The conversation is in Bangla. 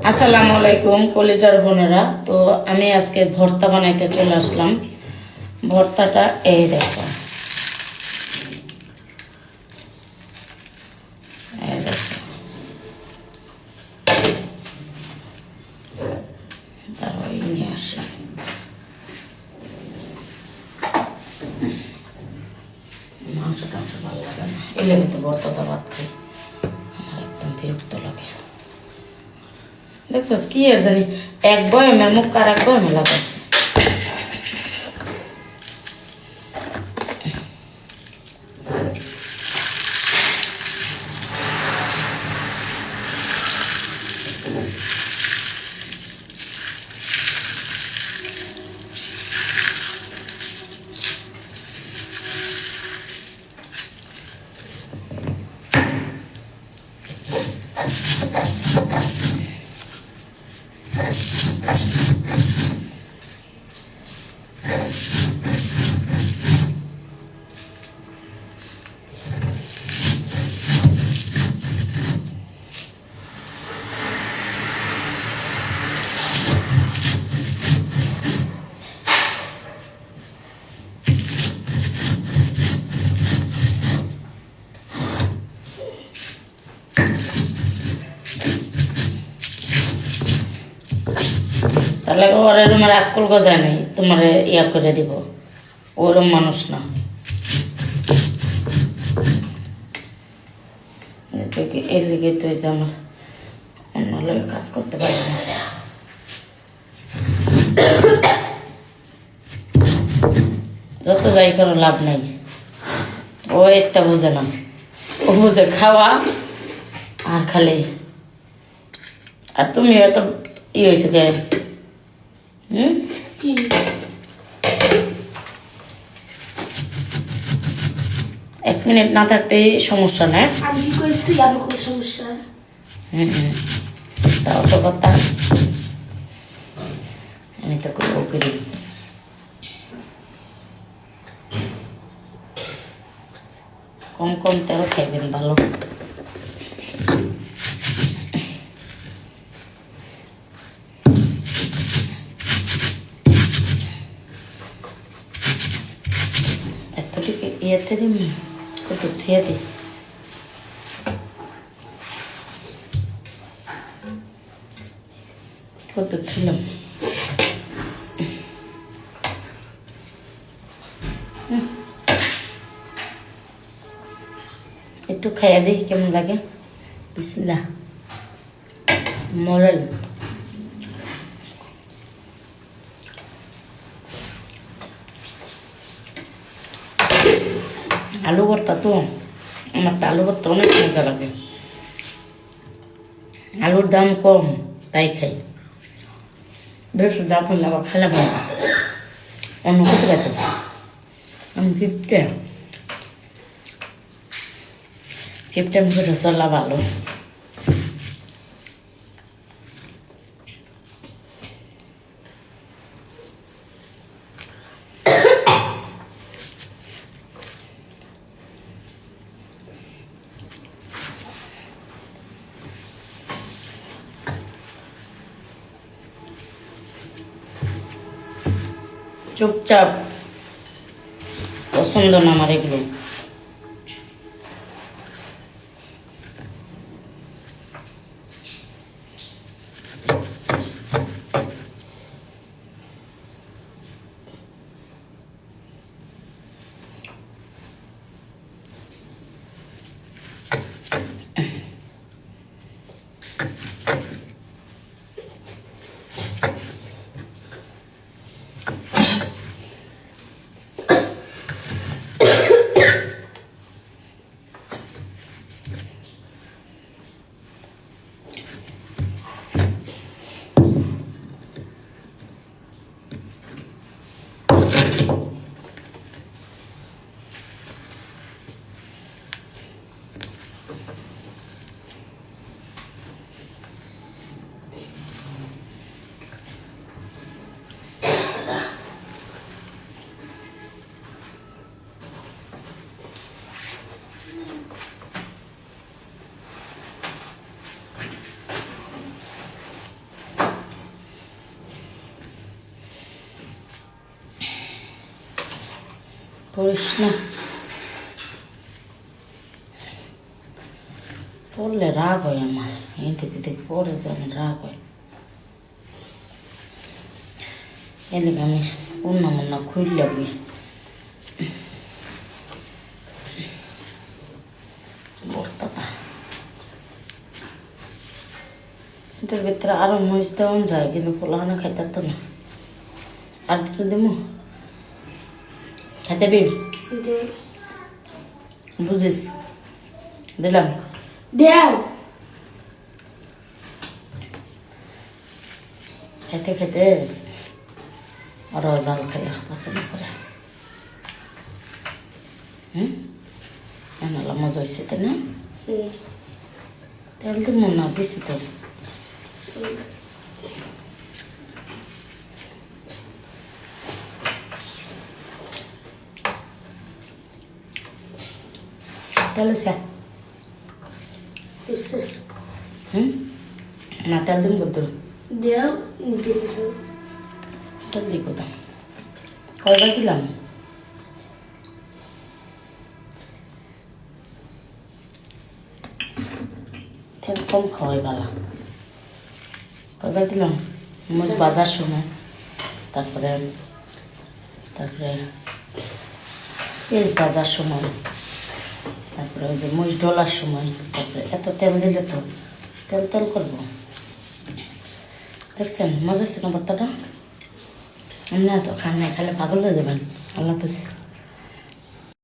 আসসালামু আলাইকুম, কলেজার বোনেরা। তো আমি আজকে ভর্তা বানাইতে চলে আসলাম। ভর্তাটা এই দেখো। মাংস ভর্তাটা ভাত খাই। একদম বিরক্ত দেখছস কি আর জানি? এক বয়মের মুখ আর এক বয়মে লাগাচ্ছে that's তাহলে ওরে তোমার আক্কল গজায় নেই তোমার ইয়া করে দিব। ওরম মানুষ না। এর লিগে তো যে আমার অন্য কাজ করতে পারি না। যত যাই করো লাভ নাই। ও এটা বুঝে না। ও বুঝে খাওয়া আর খালি। আর তুমি এত ই হয়েছে হুম এক মিনিট না থাকতেই সমস্যা আমি আরও কোনো সমস্যা? হুম তাও তো কথা। আমি তো করব করি। কম কম তেল খাইবেন ভালো। ইয়েতে দিম কত থিয়ে দিস কত ছিলাম একটু খাইয়া দেখি কেমন লাগে। বিসমিল্লা মরাল আলু ভর্তা তো? আমার তো আলু ভর্তা অনেক মজা লাগে। আলুর দাম কম, তাই খাই। বেশি দাম হলে আবার খেলাম না অন্য কিছু গেছে আমি কিপটে। কিপটে আমি চলা ভালো। চুপচাপ পছন্দ না আমার এগুলো। আমার রাগ হয় এদিকে আমি উন্না মুন্না খুললে বই বলতে না এটার ভিতরে আরও মরিচ দেওয়া যায় কিন্তু পোলাহানা খাইতে তো না আর দুটো দেবো খাইতে দিবি দে। বুঝিস। দিলাম। দেও। খেতে খেতে আরও জাল খাই পছন্দ করে। হুম? মজা হয়েছে তাই না? তেল তো মনে দিছি তো তেল হয়েছে তুসে হুম? না তেল তুমি করতো দেও দিয়ে কোথাও কয়বার দিলাম তেল কম খাওয়াই ভালো কয়বার দিলাম মুজ বাজার সময় তারপরে তারপরে পেঁয়াজ বাজার সময় তারপরে যে মুজ ডলার সময়, তারপরে এত তেল দিলে তো তেল তেল করব। দেখছেন, মজা হচ্ছে না ভর্তাটা? না তো খান নাই, খালে পাগল হয়ে যাবেন। আল্লাহ হাফেজ।